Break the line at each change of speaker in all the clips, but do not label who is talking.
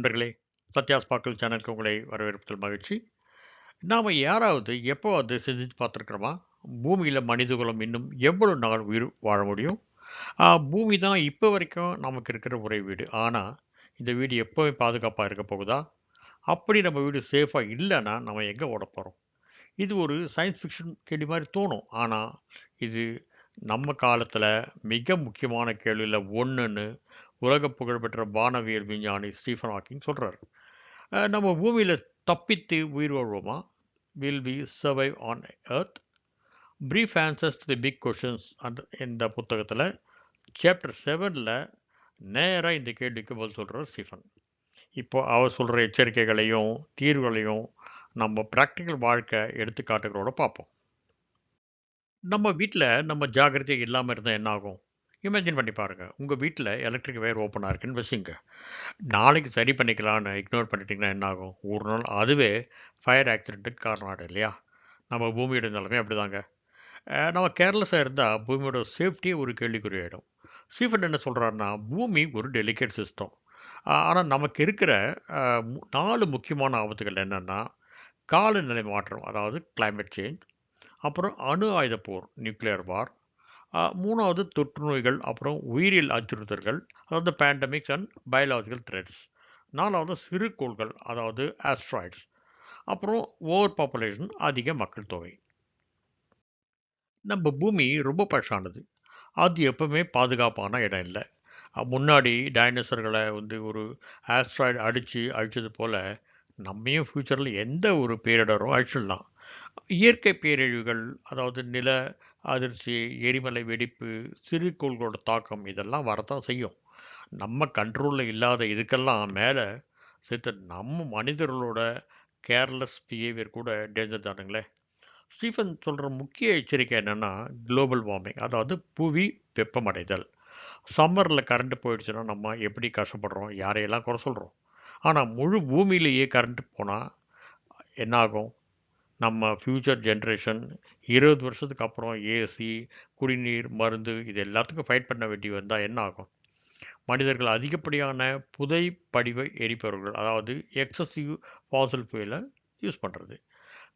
நண்பர்களே சத்யா பாக்கல் சேனலுக்கு உங்களை வரவேற்பதில் மகிழ்ச்சி. நாம் யாராவது எப்போ அது சிந்தித்து பார்த்துருக்குறோமா? பூமியில் மனிதகுலம் இன்னும் எவ்வளோ நாள் உயிர் வாழ முடியும்? பூமி தான் இப்போ வரைக்கும் நமக்கு இருக்கிற ஒரே வீடு. ஆனால் இந்த வீடு எப்போவே பாதுகாப்பாக இருக்க போகுதா? அப்படி நம்ம வீடு சேஃபாக இல்லைன்னா நம்ம எங்கே ஓட போகிறோம் இது ஒரு சயின்ஸ் ஃபிக்ஷன் கேள்வி மாதிரி தோணும். ஆனால் இது நம்ம காலத்தில் மிக முக்கியமான கேள்வியில் ஒன்றுன்னு உலக புகழ்பெற்ற வானவியல் விஞ்ஞானி ஸ்டீஃபன் ஹாக்கிங் சொல்கிறார் நம்ம பூமியில் தப்பித்து உயிர் வாழ்வோமா? Will we survive on earth brief answers to the big questions அந்த இந்த புத்தகத்தில் சாப்டர் செவனில் நேராக இந்த கேள்விக்கு பதில் சொல்கிறார் ஸ்டீஃபன். இப்போ அவர் சொல்கிற எச்சரிக்கைகளையும் தீர்வுகளையும் நம்ம ப்ராக்டிக்கல் வாழ்க்கை எடுத்துக்காட்டுகளோடு பார்ப்போம். நம்ம வீட்டில் நம்ம ஜாக்கிரதை இல்லாமல் இருந்தால் என்ன ஆகும்? இமேஜின் பண்ணி பாருங்கள் உங்கள் வீட்டில் எலக்ட்ரிக் வயர் ஓப்பனாக இருக்குன்னு வச்சுங்க. நாளைக்கு சரி பண்ணிக்கலான்னு இக்னோர் பண்ணிட்டீங்கன்னா என்ன ஆகும்? ஒரு நாள் அதுவே ஃபயர் ஆக்சிடென்ட்டுக்கு காரணம் ஆகிடும் இல்லையா? நம்ம பூமியோட நிலைமை அப்படிதாங்க. தாங்க நம்ம கேர்லெஸ்ஸாக இருந்தால் பூமியோட சேஃப்டியே ஒரு கேள்விக்குறி ஆகிடும் ஸ்டீஃபன் என்ன சொல்கிறாருன்னா பூமி ஒரு டெலிகேட் சிஸ்டம் ஆனால் நமக்கு இருக்கிற மு- நாலு முக்கியமான ஆபத்துகள் என்னென்னா காலநிலை மாற்றம் அதாவது கிளைமேட் சேஞ்ச் அப்புறம் அணு ஆயுத போர் நியூக்ளியர் வார் மூணாவது தொற்று நோய்கள் அப்புறம் உயிரியல் அச்சுறுத்தல்கள் அதாவது பேண்டமிக்ஸ் அண்ட் பயாலஜிக்கல் த்ரெட்ஸ் நாலாவது சிறுகோள்கள் அதாவது ஆஸ்ட்ராய்ட்ஸ் அப்புறம் ஓவர் பாப்புலேஷன் அதிக மக்கள் தொகை. நம்ம பூமி ரொம்ப பழசானது. அது எப்பவுமே பாதுகாப்பான இடம் இல்லை. முன்னாடி டைனோசர்களை வந்து ஒரு ஆஸ்ட்ராய்டு அடித்து அழிச்சது போல் நம்மையும் ஃப்யூச்சரில் எந்த ஒரு பேரிடரும் அழிச்சிடலாம். இயற்கை பேரழிவுகள் அதாவது நில அதிர்ச்சி எரிமலை வெடிப்பு சிறுகோள்களோட தாக்கம் இதெல்லாம் வரத்தான் செய்யும். நம்ம கண்ட்ரோலில் இல்லாத இதுக்கெல்லாம் மேலே சேர்த்து நம்ம மனிதர்களோட கேர்லெஸ் பிஹேவியர் கூட டேஞ்சர் தானுங்களே. ஸ்டீஃபன் சொல்கிற முக்கிய எச்சரிக்கை என்னென்னா குளோபல் வார்மிங் அதாவது புவி வெப்பமடைதல். சம்மரில் கரண்ட் போயிடுச்சுன்னா நம்ம எப்படி கஷ்டப்படுறோம்? யாரையெல்லாம் குறை சொல்கிறோம் ஆனால் முழு பூமியிலேயே கரண்ட் போனால் என்ன ஆகும் நம்ம ஃப்யூச்சர் ஜென்ரேஷன் இருபது வருஷத்துக்கு அப்புறம் ஏசி குடிநீர் மருந்து இது எல்லாத்துக்கும் ஃபைட் பண்ண வேண்டி வந்தால் என்ன ஆகும்? மனிதர்கள் அதிகப்படியான புதை படிவ எரிபொருள்கள் அதாவது எக்ஸசிவ் ஃபாசல் ஃபியூலை யூஸ் பண்ணுறது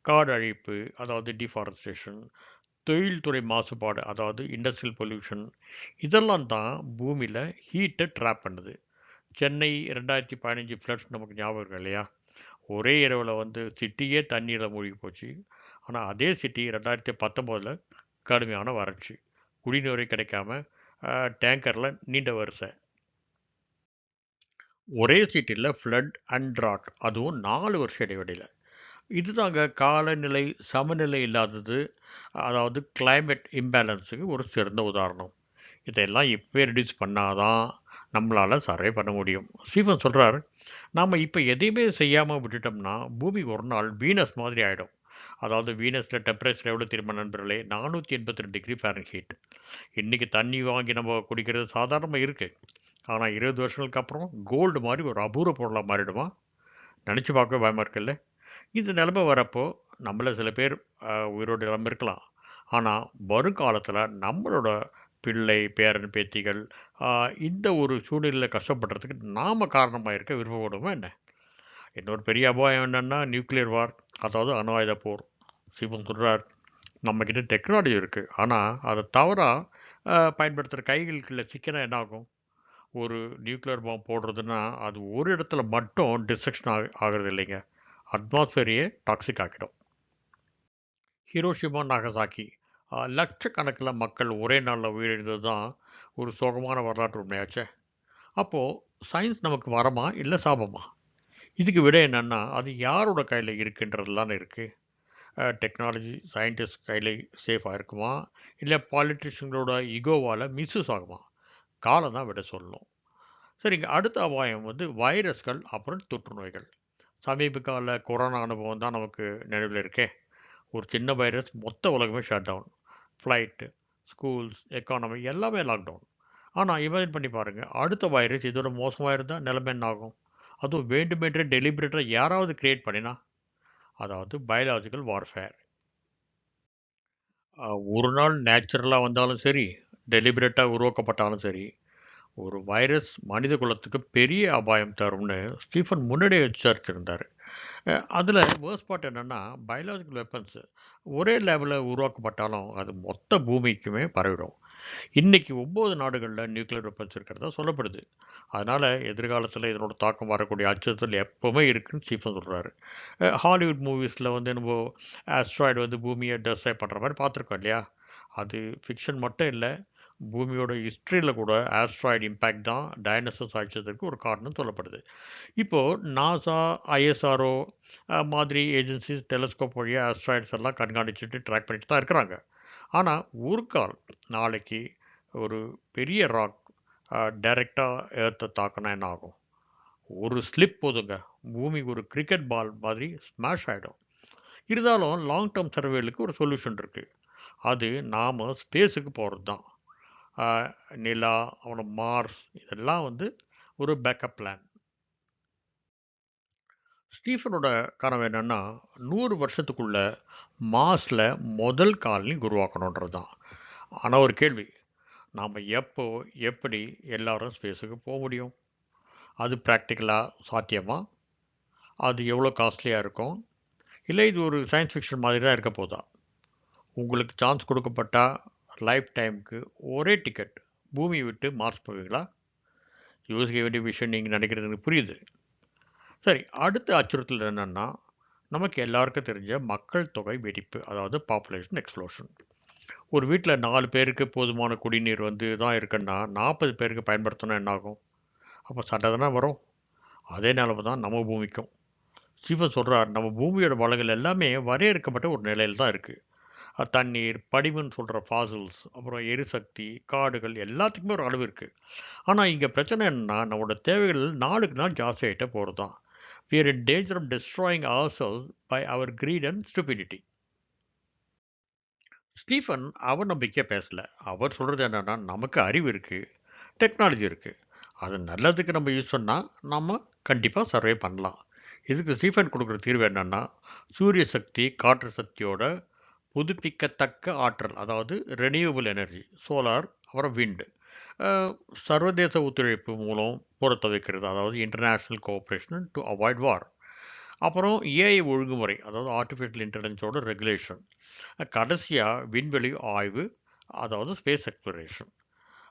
காடு அழிப்பு அதாவது டிஃபாரஸ்டேஷன் தொழில்துறை மாசுபாடு அதாவது இண்டஸ்ட்ரியல் பொல்யூஷன் இதெல்லாம் தான் பூமியில் ஹீட்டை ட்ராப் பண்ணுது. சென்னை ரெண்டாயிரத்தி பதினஞ்சு ஃப்ளட்ஸ் நமக்கு ஞாபகம் இருக்கு இல்லையா? ஒரே இரவில் வந்து சிட்டியே தண்ணீரில் மூழ்கி போச்சு. ஆனால் அதே சிட்டி ரெண்டாயிரத்தி பத்தொம்போதில் கடுமையான வறட்சி. குடிநீரே கிடைக்காம டேங்கரில் நீண்ட வரிசை. ஒரே சிட்டியில் ஃப்ளட் அண்ட் ட்ராட் அதுவும் நாலு வருஷம் இடைவெளியில். இதுதாங்க காலநிலை சமநிலை இல்லாதது அதாவது கிளைமேட் இம்பேலன்ஸுக்கு ஒரு சிறந்த உதாரணம். இதெல்லாம் இப்போ ரிடியூஸ் பண்ணாதான் நம்மளால் சர்வே பண்ண முடியும். ஸ்டீஃபன் சொல்கிறார் நாம் இப்போ எதையுமே செய்யாமல் விட்டுட்டோம்னா பூமி ஒரு நாள் வீனஸ் மாதிரி ஆகிடும் அதாவது வீனஸில் டெம்பரேச்சர் எவ்வளோ திரும்ப நண்பர்களே? நானூற்றி எண்பத்தி ரெண்டு டிகிரி ஃபாரன்ஹீட். இன்றைக்கி தண்ணி வாங்கி நம்ம குடிக்கிறது சாதாரணமாக இருக்குது ஆனால் இருபது வருஷங்களுக்கு அப்புறம் கோல்டு மாதிரி ஒரு அபூர்வ பொருளாக மாறிடுமா? நினச்சி பார்க்க பயமாக இருக்குல்ல? இந்த நிலமை வரப்போ நம்மள சில பேர் உயிரோடு இல்லாமல் இருக்கலாம். ஆனால் வருங்காலத்தில் நம்மளோட பிள்ளை பேரன் பேத்திகள் இந்த ஒரு சூழ்நிலையில் கஷ்டப்படுறதுக்கு நாம் காரணமாக இருக்க விருப்பப்படுமா என்ன? இன்னொரு பெரிய அபாயம் என்னென்னா நியூக்ளியர் வார் அதாவது அணு ஆயுத போர். சிவன் சொல்கிறார் நம்மக்கிட்ட டெக்னாலஜி இருக்குது ஆனால் அதை தவறாக பயன்படுத்துகிற கைகளுக்குள்ள சிக்கனா என்ன ஆகும் ஒரு நியூக்ளியர் பாம்பு போடுறதுன்னா அது ஒரு இடத்துல மட்டும் டிஸ்ட்ரக்ஷன் ஆக ஆகிறது இல்லைங்க. அட்மாஸ்ஃபியரையே டாக்ஸிக் ஆக்கிடும். ஹிரோஷிமா நாகசாக்கி லட்சக்கணக்கில் மக்கள் ஒரே நாளில் உயிரிழந்தது தான் ஒரு சோகமான வரலாற்று உண்மையாச்சே. அப்போது சயின்ஸ் நமக்கு வரமா இல்லை சாபமா? இதுக்கு விட என்னென்னா அது யாரோட கையில் இருக்குன்றதுலாம் இருக்குது டெக்னாலஜி சயின்டிஸ்ட் கையில் சேஃபாக இருக்குமா? இல்லை பாலிட்டிஷியன்களோட இகோவால் மிஸ்யூஸ் ஆகுமா? காலம் தான் விட சொல்லணும். சரிங்க அடுத்த அபாயம் வந்து வைரஸ்கள் அப்புறம் தொற்று நோய்கள் சமீப கால கொரோனா அனுபவம் தான் நமக்கு நினைவில் இருக்கே. ஒரு சின்ன வைரஸ் மொத்த உலகமே shut down flight schools economy எல்லாமே லாக்டவுன் ஆனால் இமேஜின் பண்ணி பாருங்கள் அடுத்த வைரஸ் இதோட மோசமாக இருந்தால் நிலைமை என்ன ஆகும்? அதுவும் வேண்டுமென்றே டெலிபரேட்டாக யாராவது கிரியேட் பண்ணினா? அதாவது பயாலஜிக்கல் வார்ஃபேர் ஒரு நாள் நேச்சுரலாக வந்தாலும் சரி டெலிபரேட்டாக உருவாக்கப்பட்டாலும் சரி ஒரு வைரஸ் மனித குலத்துக்கு பெரிய அபாயம் தரும்னு ஸ்டீஃபன் முன்னாடியே எச்சரித்திருந்தார் அதில் வேர்ஸ் பார்ட் என்னென்னா பயாலஜிக்கல் வெப்பன்ஸு ஒரே லெவலில் உருவாக்கப்பட்டாலும் அது மொத்த பூமிக்குமே பரவிடும். இன்றைக்கி ஒம்பது நாடுகளில் நியூக்ளியர் வெப்பன்ஸ் இருக்கிறதா சொல்லப்படுது. அதனால் எதிர்காலத்தில் இதனோட தாக்கம் வரக்கூடிய அச்சுறுத்தல் எப்போவுமே இருக்குதுன்னு ஸ்டீஃபன் சொல்கிறாரு ஹாலிவுட் மூவிஸில் வந்து என்னவோ ஆஸ்ட்ராய்டு வந்து பூமியை டெஸ்ட்ராய் பண்ணுற மாதிரி பார்த்துருக்கோம் இல்லையா? அது ஃபிக்ஷன் மட்டும் இல்லை பூமியோட ஹிஸ்ட்ரியில் கூட ஆஸ்ட்ராய்டு இம்பேக்ட் தான் டைனசஸ் அழிச்சதற்கு ஒரு காரணம் சொல்லப்படுது. இப்போது நாசா ஐஎஸ்ஆர்ஓ மாதிரி ஏஜென்சிஸ் டெலஸ்கோப் வழியாக ஆஸ்ட்ராய்ட்ஸ் எல்லாம் கண்காணிச்சுட்டு ட்ராக் பண்ணிட்டு தான் இருக்கிறாங்க. ஆனால் ஒரு கால் நாளைக்கு ஒரு பெரிய ராக் டைரெக்டாக ஏர்த்தை தாக்கினா என்ன ஆகும்? ஒரு ஸ்லிப் போதுங்க. பூமி ஒரு கிரிக்கெட் பால் மாதிரி ஸ்மாஷ் ஆகிடும் இருந்தாலும் லாங் டேர்ம் சர்வேலுக்கு ஒரு சொல்யூஷன் இருக்குது அது நாம் ஸ்பேஸுக்கு போகிறது தான் நிலா அப்புறம் மார்ஸ் இதெல்லாம் வந்து ஒரு பேக்கப் பிளான் ஸ்டீஃபனோட கனவு என்னென்னா நூறு வருஷத்துக்குள்ள மாஸில் முதல் காலனி உருவாக்கணுன்றது தான் ஆனால் ஒரு கேள்வி நாம் எப்போ எப்படி எல்லாரும் ஸ்பேஸுக்கு போக முடியும்? அது ப்ராக்டிக்கலாக சாத்தியமா? அது எவ்வளோ காஸ்ட்லியாக இருக்கும்? இல்லை இது ஒரு சயின்ஸ் ஃபிக்ஷன் மாதிரி தான் இருக்க போதா? உங்களுக்கு சான்ஸ் கொடுக்கப்பட்டால் லைஃப் டைமுக்கு ஒரே டிக்கெட் பூமி விட்டு மார்ஸ் போவீங்களா? யோசிக்க வேண்டிய விஷயம் நீங்கள் நினைக்கிறது எனக்கு புரியுது. சரி அடுத்த அச்சுறுத்தல் என்னென்னா நமக்கு எல்லாருக்கும் தெரிஞ்ச மக்கள் தொகை வெடிப்பு அதாவது பாப்புலேஷன் எக்ஸ்ப்ளோஷன் ஒரு வீட்டில் நாலு பேருக்கு போதுமான குடிநீர் வந்து தான் இருக்குன்னா நாற்பது பேருக்கு பயன்படுத்தணும் என்னாகும்? அப்போ சண்டை தானே வரும். அதே நிலவு தான் நம்ம பூமிக்கும். சிவன் சொல்கிறார் நம்ம பூமியோட வளங்கள் எல்லாமே வரையறுக்கப்பட்ட ஒரு நிலையில் தான் இருக்குது தண்ணீர் படிவுன்னு சொல்கிற ஃபாசில்ஸ் அப்புறம் எரிசக்தி காடுகள் எல்லாத்துக்குமே ஒரு அளவு இருக்குது ஆனால் இங்கே பிரச்சனை என்னென்னா நம்மளோட தேவைகள் நாளுக்கு நாள் ஜாஸ்தி ஆகிட்டே போகிறது தான் we in in of destroying destroying by our our and and Stephen அவர் நம்பிக்கையாக பேசலை. அவர் சொல்கிறது என்னென்னா நமக்கு அறிவு இருக்குது டெக்னாலஜி இருக்குது அது நல்லதுக்கு நம்ம யூஸ் பண்ணால் நம்ம கண்டிப்பாக சர்வே பண்ணலாம். இதுக்கு ஸ்டீஃபன் கொடுக்குற தீர்வு என்னென்னா சூரிய சக்தி காற்று சக்தியோட புதுப்பிக்கத்தக்க ஆற்றல் அதாவது ரெனியூவபிள் எனர்ஜி சோலார் அப்புறம் விண்டு சர்வதேச ஒத்துழைப்பு மூலம் பொறுத்த வைக்கிறது அதாவது international cooperation to avoid war அப்புறம் ஏஐ ஒழுங்குமுறை அதாவது ஆர்டிஃபிஷியல் இன்டெலிஜென்ஸோட ரெகுலேஷன் கடைசியாக விண்வெளி ஆய்வு அதாவது space exploration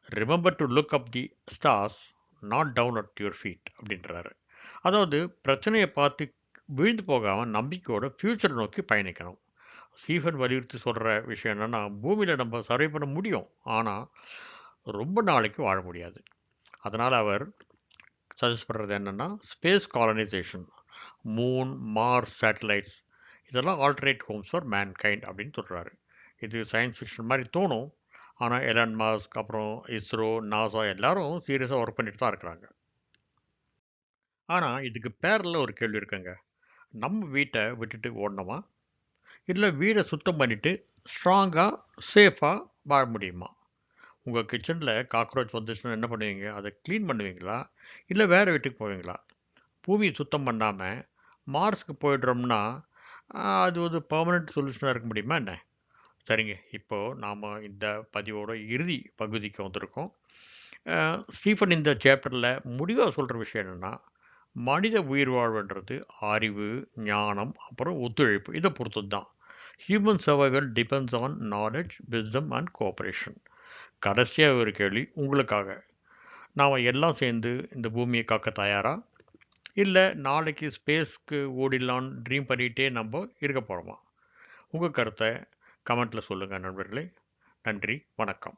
remember to look up the stars not down at your feet அப்படின்றாரு. அதாவது பிரச்சனையை பார்த்து விழுந்து போகாமல் நம்பிக்கையோட ஃப்யூச்சர் நோக்கி பயணிக்கணும். ஸ்டீஃபன் வலியுறுத்தி சொல்கிற விஷயம் என்னென்னா பூமியில் நம்ம சர்வை பண்ண முடியும் ஆனால் ரொம்ப நாளைக்கு வாழ முடியாது. அதனால் அவர் சஜஸ்ட் பண்ணுறது என்னென்னா space colonization moon Mars satellites இதெல்லாம் alternate homes for mankind அப்படின்னு சொல்கிறாரு இது சயின்ஸ் ஃபிக்ஷன் மாதிரி தோணும் ஆனால் எலான் மாஸ்க் அப்புறம் இஸ்ரோ நாசா எல்லாரும் சீரியஸாக ஒர்க் பண்ணிட்டு தான் இருக்கிறாங்க. ஆனால் இதுக்கு பேரில் ஒரு கேள்வி இருக்குங்க. நம்ம வீட்டை விட்டுட்டு ஓடணுமா? இல்லை வீடை சுத்தம் பண்ணிவிட்டு ஸ்ட்ராங்காக சேஃபாக வாழ முடியுமா? உங்கள் கிச்சனில் காக்ரோச் வந்துச்சுன்னா என்ன பண்ணுவீங்க? அதை க்ளீன் பண்ணுவீங்களா? இல்லை வேறு வீட்டுக்கு போவீங்களா? பூமியை சுத்தம் பண்ணாமல் மார்ஸுக்கு போயிடுறோம்னா அது ஒரு பர்மனெண்ட் சொல்யூஷனாக இருக்க முடியுமா என்ன? சரிங்க. இப்போது நாம் இந்த பதிவோட இறுதி பகுதிக்கு வந்திருக்கோம். ஸ்டீஃபன் இந்த சேப்டரில் முடிவாக சொல்கிற விஷயம் என்னென்னா மனித உயிர் வாழ்வுன்றது அறிவு ஞானம் அப்புறம் ஒத்துழைப்பு. இதை பொறுத்தது தான் human survival depends on knowledge wisdom and cooperation கடைசியாக ஒரு கேள்வி உங்களுக்காக. நாம் எல்லாம் சேர்ந்து இந்த பூமியை காக்க தயாரா? இல்லை நாளைக்கு ஸ்பேஸ்க்கு ஓடிடலான்னு ட்ரீம் பண்ணிகிட்டே நம்ம இருக்க போகிறோமா உங்கள் கருத்தை கமெண்ட்டில் சொல்லுங்கள் நண்பர்களே. நன்றி வணக்கம்.